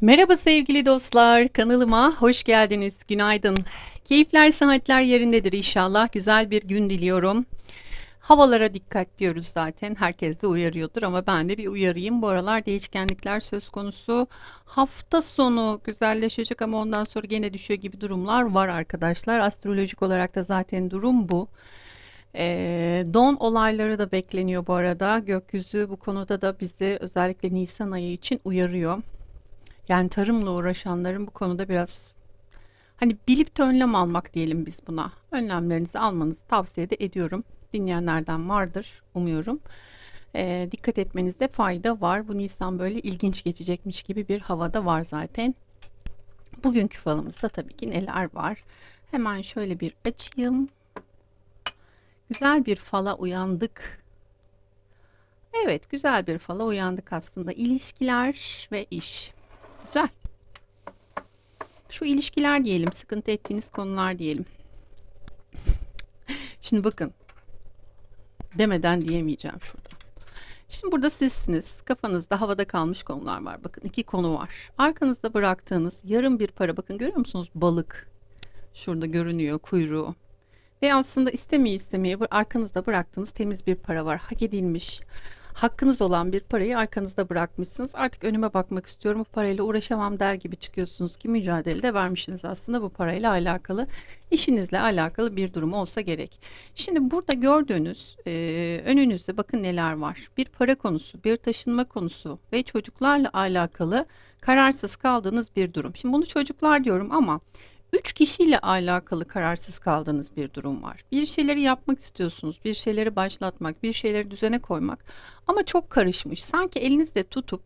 Merhaba sevgili dostlar, kanalıma hoş geldiniz. Günaydın. Keyifler, saatler yerindedir inşallah. Güzel bir gün diliyorum. Havalara dikkat diyoruz zaten. Herkes de uyarıyordur ama ben de bir uyarayım. Bu aralar değişkenlikler söz konusu. Hafta sonu güzelleşecek ama ondan sonra gene düşüyor gibi durumlar var arkadaşlar. Astrolojik olarak da zaten durum bu. Ee, don olayları da bekleniyor bu arada. Gökyüzü bu konuda da bizi özellikle Nisan ayı için uyarıyor. Yani tarımla uğraşanların bu konuda biraz hani bilip de önlem almak diyelim biz buna. Önlemlerinizi almanızı tavsiye de ediyorum. Dinleyenlerden vardır umuyorum. Ee, dikkat etmenizde fayda var. Bu Nisan böyle ilginç geçecekmiş gibi bir havada var zaten. Bugünkü falımızda tabii ki neler var. Hemen şöyle bir açayım. Güzel bir fala uyandık. Evet, güzel bir fala uyandık aslında. İlişkiler ve iş. Güzel. Şu ilişkiler diyelim, sıkıntı ettiğiniz konular diyelim. Şimdi bakın. Demeden diyemeyeceğim şurada. Şimdi burada sizsiniz. Kafanızda havada kalmış konular var. Bakın iki konu var. Arkanızda bıraktığınız yarım bir para. Bakın görüyor musunuz? Balık. Şurada görünüyor kuyruğu. Ve aslında istemeye istemeye arkanızda bıraktığınız temiz bir para var. Hak edilmiş, hakkınız olan bir parayı arkanızda bırakmışsınız. Artık önüme bakmak istiyorum. Bu parayla uğraşamam der gibi çıkıyorsunuz ki mücadelede vermişsiniz aslında bu parayla alakalı, işinizle alakalı bir durum olsa gerek. Şimdi burada gördüğünüz e, önünüzde bakın neler var. Bir para konusu, bir taşınma konusu ve çocuklarla alakalı kararsız kaldığınız bir durum. Şimdi bunu çocuklar diyorum ama Üç kişiyle alakalı kararsız kaldığınız bir durum var. Bir şeyleri yapmak istiyorsunuz, bir şeyleri başlatmak, bir şeyleri düzene koymak ama çok karışmış. Sanki elinizde tutup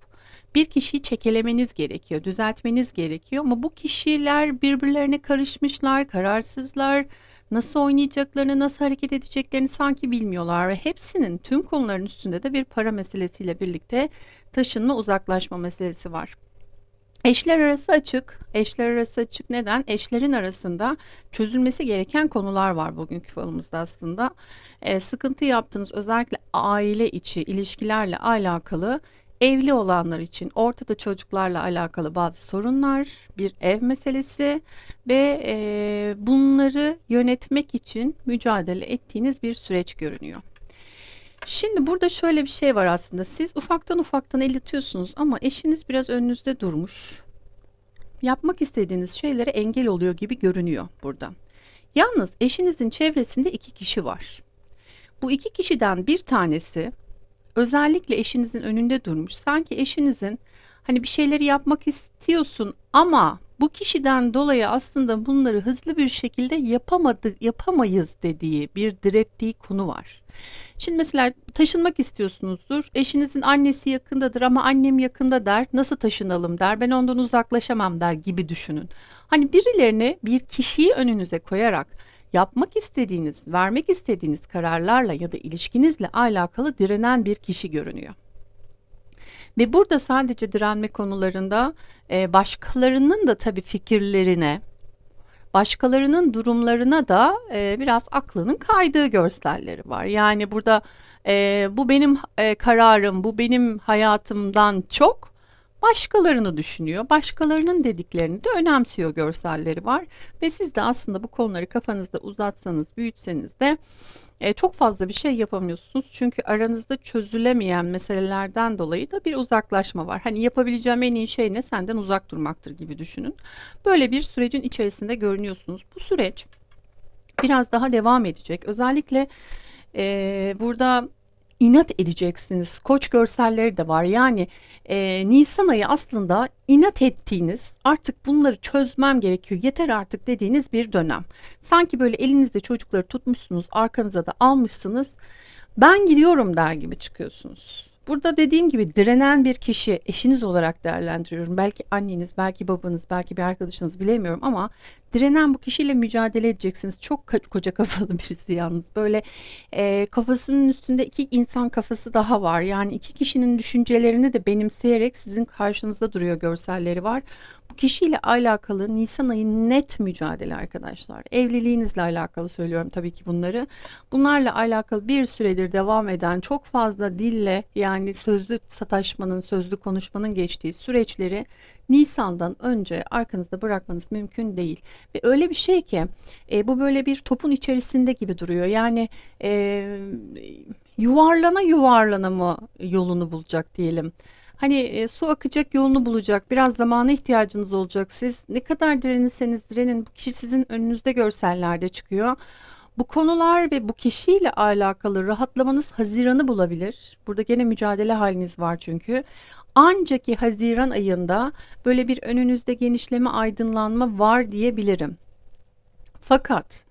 bir kişiyi çekelemeniz gerekiyor, düzeltmeniz gerekiyor ama bu kişiler birbirlerine karışmışlar, kararsızlar, nasıl oynayacaklarını, nasıl hareket edeceklerini sanki bilmiyorlar ve hepsinin tüm konuların üstünde de bir para meselesiyle birlikte taşınma uzaklaşma meselesi var. Eşler arası açık. Eşler arası açık neden? Eşlerin arasında çözülmesi gereken konular var bugünkü falımızda aslında. Ee, sıkıntı yaptığınız özellikle aile içi ilişkilerle alakalı evli olanlar için ortada çocuklarla alakalı bazı sorunlar, bir ev meselesi ve e, bunları yönetmek için mücadele ettiğiniz bir süreç görünüyor. Şimdi burada şöyle bir şey var aslında. Siz ufaktan ufaktan el atıyorsunuz ama eşiniz biraz önünüzde durmuş. Yapmak istediğiniz şeylere engel oluyor gibi görünüyor burada. Yalnız eşinizin çevresinde iki kişi var. Bu iki kişiden bir tanesi özellikle eşinizin önünde durmuş. Sanki eşinizin hani bir şeyleri yapmak istiyorsun ama bu kişiden dolayı aslında bunları hızlı bir şekilde yapamadı, yapamayız dediği bir direttiği konu var. Şimdi mesela taşınmak istiyorsunuzdur. Eşinizin annesi yakındadır ama annem yakında der. Nasıl taşınalım der. Ben ondan uzaklaşamam der gibi düşünün. Hani birilerini bir kişiyi önünüze koyarak yapmak istediğiniz, vermek istediğiniz kararlarla ya da ilişkinizle alakalı direnen bir kişi görünüyor. Ve burada sadece direnme konularında e, başkalarının da tabii fikirlerine, başkalarının durumlarına da e, biraz aklının kaydığı görselleri var. Yani burada e, bu benim e, kararım, bu benim hayatımdan çok başkalarını düşünüyor. Başkalarının dediklerini de önemsiyor görselleri var. Ve siz de aslında bu konuları kafanızda uzatsanız, büyütseniz de e, çok fazla bir şey yapamıyorsunuz. Çünkü aranızda çözülemeyen meselelerden dolayı da bir uzaklaşma var. Hani yapabileceğim en iyi şey ne? Senden uzak durmaktır gibi düşünün. Böyle bir sürecin içerisinde görünüyorsunuz. Bu süreç biraz daha devam edecek. Özellikle e, burada inat edeceksiniz. Koç görselleri de var. Yani e, Nisan ayı aslında inat ettiğiniz artık bunları çözmem gerekiyor yeter artık dediğiniz bir dönem. Sanki böyle elinizde çocukları tutmuşsunuz arkanıza da almışsınız ben gidiyorum der gibi çıkıyorsunuz. Burada dediğim gibi direnen bir kişi eşiniz olarak değerlendiriyorum. Belki anneniz, belki babanız, belki bir arkadaşınız bilemiyorum ama direnen bu kişiyle mücadele edeceksiniz. Çok koca kafalı birisi yalnız. Böyle e, kafasının üstünde iki insan kafası daha var. Yani iki kişinin düşüncelerini de benimseyerek sizin karşınızda duruyor görselleri var. Bu kişiyle alakalı Nisan ayı net mücadele arkadaşlar. Evliliğinizle alakalı söylüyorum tabii ki bunları. Bunlarla alakalı bir süredir devam eden çok fazla dille yani sözlü sataşmanın, sözlü konuşmanın geçtiği süreçleri Nisan'dan önce arkanızda bırakmanız mümkün değil. Ve öyle bir şey ki e, bu böyle bir topun içerisinde gibi duruyor. Yani e, yuvarlana yuvarlana mı yolunu bulacak diyelim. Hani e, su akacak yolunu bulacak. Biraz zamana ihtiyacınız olacak. Siz ne kadar direnirseniz direnin bu kişi sizin önünüzde görsellerde çıkıyor. Bu konular ve bu kişiyle alakalı rahatlamanız Haziran'ı bulabilir. Burada gene mücadele haliniz var çünkü. Ancak ki Haziran ayında böyle bir önünüzde genişleme, aydınlanma var diyebilirim. Fakat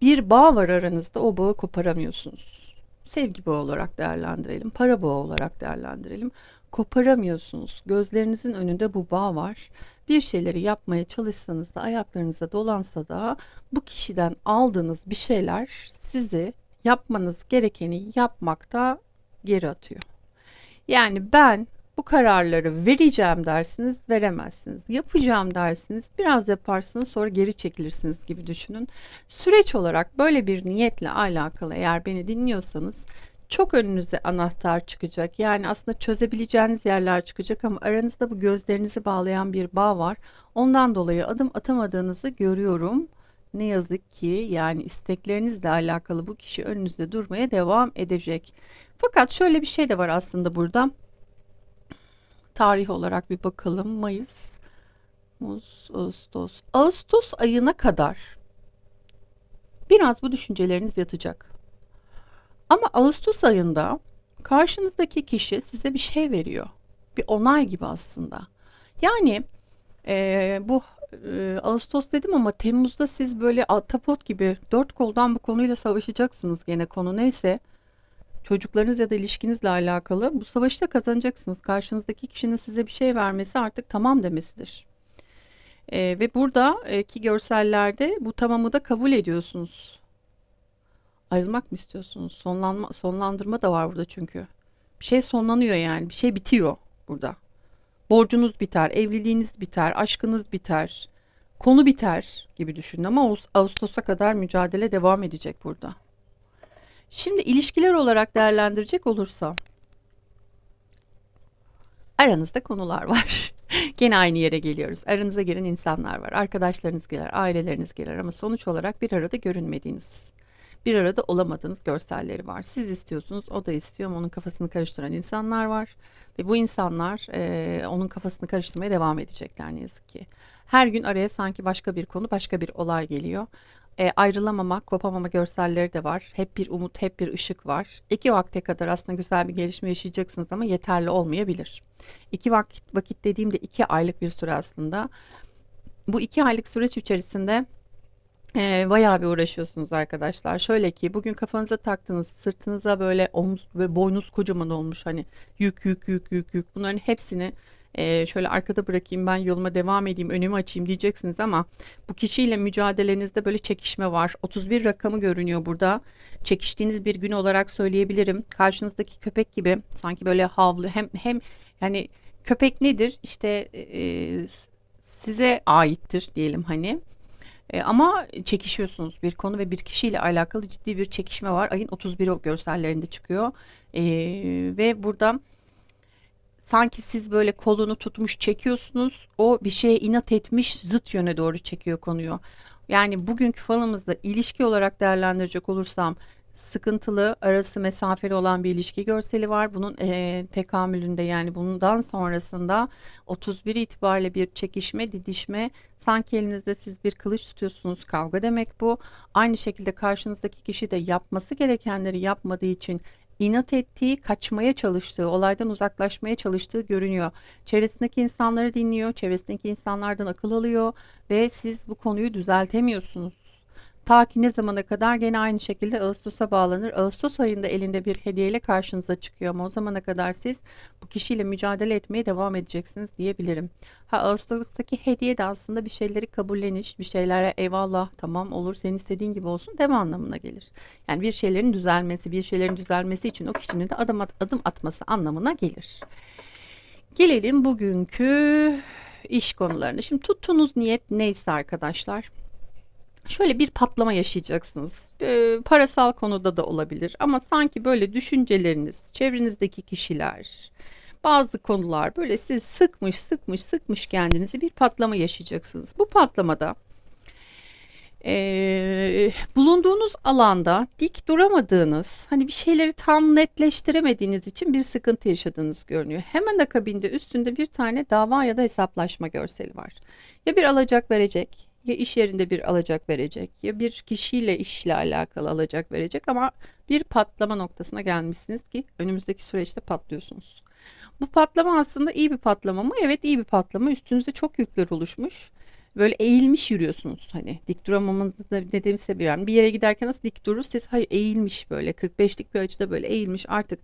bir bağ var aranızda o bağı koparamıyorsunuz. Sevgi bağı olarak değerlendirelim, para bağı olarak değerlendirelim. Koparamıyorsunuz. Gözlerinizin önünde bu bağ var. Bir şeyleri yapmaya çalışsanız da ayaklarınıza dolansa da bu kişiden aldığınız bir şeyler sizi yapmanız gerekeni yapmakta geri atıyor. Yani ben bu kararları vereceğim dersiniz, veremezsiniz. Yapacağım dersiniz, biraz yaparsınız sonra geri çekilirsiniz gibi düşünün. Süreç olarak böyle bir niyetle alakalı eğer beni dinliyorsanız çok önünüze anahtar çıkacak. Yani aslında çözebileceğiniz yerler çıkacak ama aranızda bu gözlerinizi bağlayan bir bağ var. Ondan dolayı adım atamadığınızı görüyorum. Ne yazık ki yani isteklerinizle alakalı bu kişi önünüzde durmaya devam edecek. Fakat şöyle bir şey de var aslında burada. Tarih olarak bir bakalım. Mayıs, Mus, Ağustos. Ağustos ayına kadar biraz bu düşünceleriniz yatacak. Ama Ağustos ayında karşınızdaki kişi size bir şey veriyor. Bir onay gibi aslında. Yani e, bu e, Ağustos dedim ama Temmuz'da siz böyle atapot gibi dört koldan bu konuyla savaşacaksınız gene konu neyse. Çocuklarınız ya da ilişkinizle alakalı bu savaşta kazanacaksınız. Karşınızdaki kişinin size bir şey vermesi artık tamam demesidir. E, ve buradaki görsellerde bu tamamı da kabul ediyorsunuz. Ayrılmak mı istiyorsunuz? Sonlanma, sonlandırma da var burada çünkü. Bir şey sonlanıyor yani. Bir şey bitiyor burada. Borcunuz biter, evliliğiniz biter, aşkınız biter, konu biter gibi düşünün ama Ağustos'a kadar mücadele devam edecek burada. Şimdi ilişkiler olarak değerlendirecek olursam aranızda konular var. Gene aynı yere geliyoruz. Aranıza giren insanlar var. Arkadaşlarınız gelir, aileleriniz gelir ama sonuç olarak bir arada görünmediğiniz bir arada olamadığınız görselleri var. Siz istiyorsunuz, o da istiyor ama onun kafasını karıştıran insanlar var. Ve bu insanlar e, onun kafasını karıştırmaya devam edecekler ne yazık ki. Her gün araya sanki başka bir konu, başka bir olay geliyor. E, ayrılamama, kopamama görselleri de var. Hep bir umut, hep bir ışık var. İki vakte kadar aslında güzel bir gelişme yaşayacaksınız ama yeterli olmayabilir. İki vakit, vakit dediğimde iki aylık bir süre aslında. Bu iki aylık süreç içerisinde Eee, bayağı bir uğraşıyorsunuz arkadaşlar. Şöyle ki bugün kafanıza taktığınız sırtınıza böyle omuz ve boynuz kocaman olmuş hani yük yük yük yük yük bunların hepsini eee, şöyle arkada bırakayım ben yoluma devam edeyim önümü açayım diyeceksiniz ama bu kişiyle mücadelenizde böyle çekişme var. 31 rakamı görünüyor burada. Çekiştiğiniz bir gün olarak söyleyebilirim. Karşınızdaki köpek gibi sanki böyle havlu hem hem yani köpek nedir? İşte eee, size aittir diyelim hani. E, ama çekişiyorsunuz bir konu ve bir kişiyle alakalı ciddi bir çekişme var. Ayın 31'i görsellerinde çıkıyor. E, ve burada sanki siz böyle kolunu tutmuş çekiyorsunuz. O bir şeye inat etmiş zıt yöne doğru çekiyor konuyu. Yani bugünkü falımızda ilişki olarak değerlendirecek olursam sıkıntılı, arası mesafeli olan bir ilişki görseli var. Bunun e, tekamülünde yani bundan sonrasında 31 itibariyle bir çekişme, didişme, sanki elinizde siz bir kılıç tutuyorsunuz kavga demek bu. Aynı şekilde karşınızdaki kişi de yapması gerekenleri yapmadığı için inat ettiği, kaçmaya çalıştığı, olaydan uzaklaşmaya çalıştığı görünüyor. Çevresindeki insanları dinliyor, çevresindeki insanlardan akıl alıyor ve siz bu konuyu düzeltemiyorsunuz. Ta ki ne zamana kadar gene aynı şekilde Ağustos'a bağlanır. Ağustos ayında elinde bir hediyeyle karşınıza çıkıyor ama o zamana kadar siz bu kişiyle mücadele etmeye devam edeceksiniz diyebilirim. Ha Ağustos'taki hediye de aslında bir şeyleri kabulleniş, bir şeylere eyvallah tamam olur senin istediğin gibi olsun deme anlamına gelir. Yani bir şeylerin düzelmesi, bir şeylerin düzelmesi için o kişinin de adım, at, adım atması anlamına gelir. Gelelim bugünkü iş konularına. Şimdi tuttuğunuz niyet neyse arkadaşlar şöyle bir patlama yaşayacaksınız. Ee, parasal konuda da olabilir ama sanki böyle düşünceleriniz, çevrenizdeki kişiler, bazı konular böyle siz sıkmış sıkmış sıkmış kendinizi bir patlama yaşayacaksınız. Bu patlamada e, bulunduğunuz alanda dik duramadığınız, hani bir şeyleri tam netleştiremediğiniz için bir sıkıntı yaşadığınız görünüyor. Hemen akabinde üstünde bir tane dava ya da hesaplaşma görseli var. Ya bir alacak verecek, ya iş yerinde bir alacak verecek, ya bir kişiyle işle alakalı alacak verecek ama bir patlama noktasına gelmişsiniz ki önümüzdeki süreçte patlıyorsunuz. Bu patlama aslında iyi bir patlama mı? Evet iyi bir patlama. Üstünüzde çok yükler oluşmuş. Böyle eğilmiş yürüyorsunuz hani. Dik duramamanızı da dediğim sebebi yani bir yere giderken nasıl dik durur siz hayır eğilmiş böyle 45'lik bir açıda böyle eğilmiş artık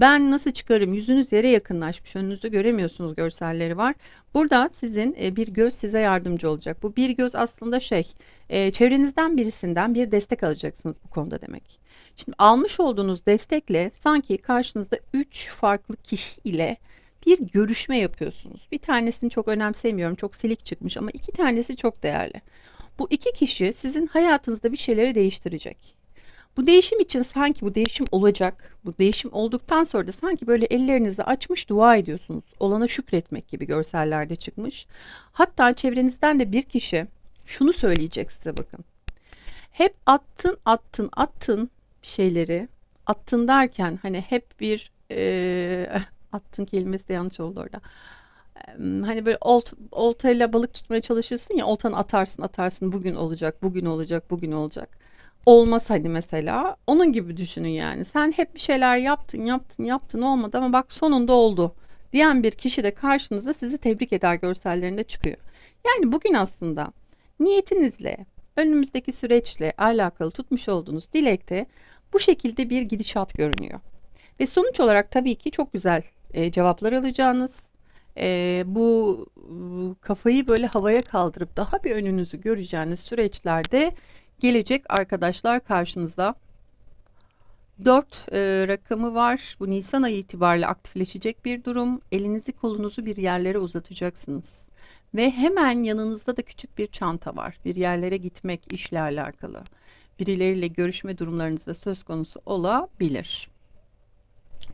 ben nasıl çıkarım yüzünüz yere yakınlaşmış önünüzde göremiyorsunuz görselleri var. Burada sizin e, bir göz size yardımcı olacak. Bu bir göz aslında şey e, çevrenizden birisinden bir destek alacaksınız bu konuda demek. Şimdi almış olduğunuz destekle sanki karşınızda 3 farklı kişi ile bir görüşme yapıyorsunuz. Bir tanesini çok önemsemiyorum, çok silik çıkmış ama iki tanesi çok değerli. Bu iki kişi sizin hayatınızda bir şeyleri değiştirecek. Bu değişim için sanki bu değişim olacak. Bu değişim olduktan sonra da sanki böyle ellerinizi açmış dua ediyorsunuz. Olana şükretmek gibi görsellerde çıkmış. Hatta çevrenizden de bir kişi şunu söyleyecek size bakın. Hep attın attın attın şeyleri attın derken hani hep bir attın kelimesi de yanlış oldu orada. Hani böyle olt, oltayla balık tutmaya çalışırsın ya oltanı atarsın atarsın bugün olacak bugün olacak bugün olacak. Olmaz hadi mesela onun gibi düşünün yani sen hep bir şeyler yaptın yaptın yaptın olmadı ama bak sonunda oldu diyen bir kişi de karşınıza sizi tebrik eder görsellerinde çıkıyor. Yani bugün aslında niyetinizle önümüzdeki süreçle alakalı tutmuş olduğunuz dilekte bu şekilde bir gidişat görünüyor. Ve sonuç olarak tabii ki çok güzel e, cevaplar alacağınız, e, bu kafayı böyle havaya kaldırıp daha bir önünüzü göreceğiniz süreçlerde gelecek arkadaşlar karşınızda. 4 e, rakamı var. Bu Nisan ayı itibariyle aktifleşecek bir durum. Elinizi kolunuzu bir yerlere uzatacaksınız. Ve hemen yanınızda da küçük bir çanta var. Bir yerlere gitmek işle alakalı. Birileriyle görüşme durumlarınızda söz konusu olabilir.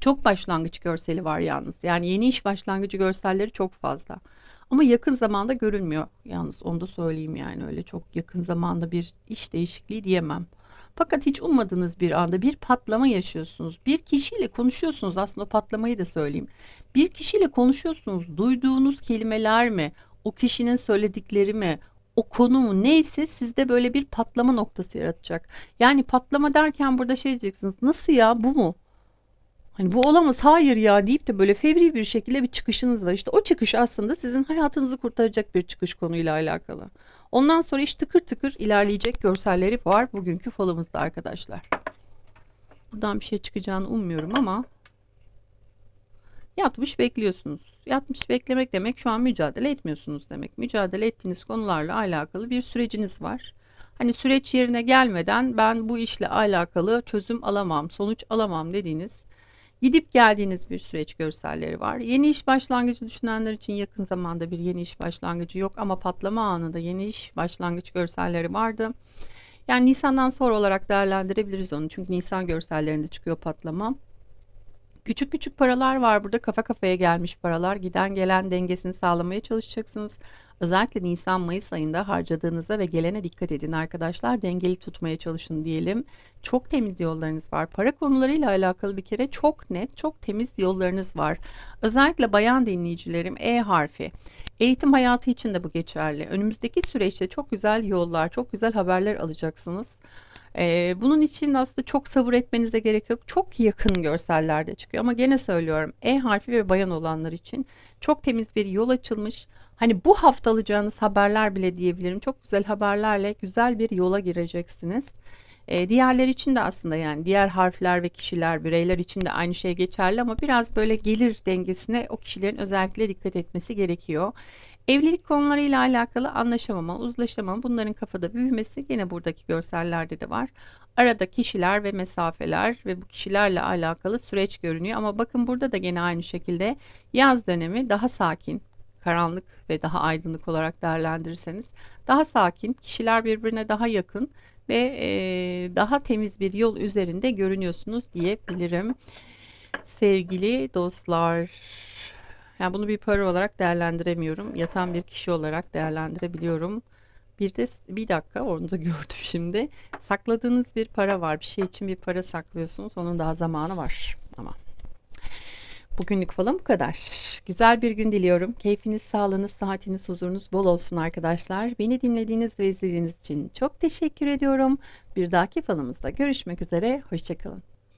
Çok başlangıç görseli var yalnız. Yani yeni iş başlangıcı görselleri çok fazla. Ama yakın zamanda görülmüyor yalnız onu da söyleyeyim yani öyle çok yakın zamanda bir iş değişikliği diyemem. Fakat hiç ummadığınız bir anda bir patlama yaşıyorsunuz. Bir kişiyle konuşuyorsunuz aslında patlamayı da söyleyeyim. Bir kişiyle konuşuyorsunuz. Duyduğunuz kelimeler mi? O kişinin söyledikleri mi? O konu mu neyse sizde böyle bir patlama noktası yaratacak. Yani patlama derken burada şey diyeceksiniz. Nasıl ya bu mu? Hani bu olamaz hayır ya deyip de böyle fevri bir şekilde bir çıkışınız var. İşte o çıkış aslında sizin hayatınızı kurtaracak bir çıkış konuyla alakalı. Ondan sonra iş tıkır tıkır ilerleyecek görselleri var bugünkü falımızda arkadaşlar. Buradan bir şey çıkacağını ummuyorum ama yatmış bekliyorsunuz. Yatmış beklemek demek şu an mücadele etmiyorsunuz demek. Mücadele ettiğiniz konularla alakalı bir süreciniz var. Hani süreç yerine gelmeden ben bu işle alakalı çözüm alamam, sonuç alamam dediğiniz Gidip geldiğiniz bir süreç görselleri var. Yeni iş başlangıcı düşünenler için yakın zamanda bir yeni iş başlangıcı yok ama patlama anında yeni iş başlangıç görselleri vardı. Yani Nisan'dan sonra olarak değerlendirebiliriz onu. Çünkü Nisan görsellerinde çıkıyor patlama. Küçük küçük paralar var burada kafa kafaya gelmiş paralar giden gelen dengesini sağlamaya çalışacaksınız. Özellikle Nisan-Mayıs ayında harcadığınıza ve gelene dikkat edin arkadaşlar. Dengeli tutmaya çalışın diyelim. Çok temiz yollarınız var. Para konularıyla alakalı bir kere çok net, çok temiz yollarınız var. Özellikle bayan dinleyicilerim E harfi. Eğitim hayatı için de bu geçerli. Önümüzdeki süreçte çok güzel yollar, çok güzel haberler alacaksınız. Ee, bunun için aslında çok sabır etmenize gerek yok. Çok yakın görsellerde çıkıyor ama gene söylüyorum E harfi ve bayan olanlar için çok temiz bir yol açılmış. Hani bu hafta alacağınız haberler bile diyebilirim. Çok güzel haberlerle güzel bir yola gireceksiniz. Ee, diğerler için de aslında yani diğer harfler ve kişiler, bireyler için de aynı şey geçerli ama biraz böyle gelir dengesine o kişilerin özellikle dikkat etmesi gerekiyor. Evlilik konularıyla alakalı anlaşamama, uzlaşamama bunların kafada büyümesi yine buradaki görsellerde de var. Arada kişiler ve mesafeler ve bu kişilerle alakalı süreç görünüyor ama bakın burada da gene aynı şekilde yaz dönemi daha sakin, karanlık ve daha aydınlık olarak değerlendirirseniz daha sakin, kişiler birbirine daha yakın ve e, daha temiz bir yol üzerinde görünüyorsunuz diyebilirim. Sevgili dostlar, yani bunu bir para olarak değerlendiremiyorum. Yatan bir kişi olarak değerlendirebiliyorum. Bir de bir dakika onu da gördüm şimdi. Sakladığınız bir para var. Bir şey için bir para saklıyorsunuz. Onun daha zamanı var ama. Bugünlük falan bu kadar. Güzel bir gün diliyorum. Keyfiniz, sağlığınız, sıhhatiniz, huzurunuz bol olsun arkadaşlar. Beni dinlediğiniz ve izlediğiniz için çok teşekkür ediyorum. Bir dahaki falımızda görüşmek üzere. Hoşçakalın.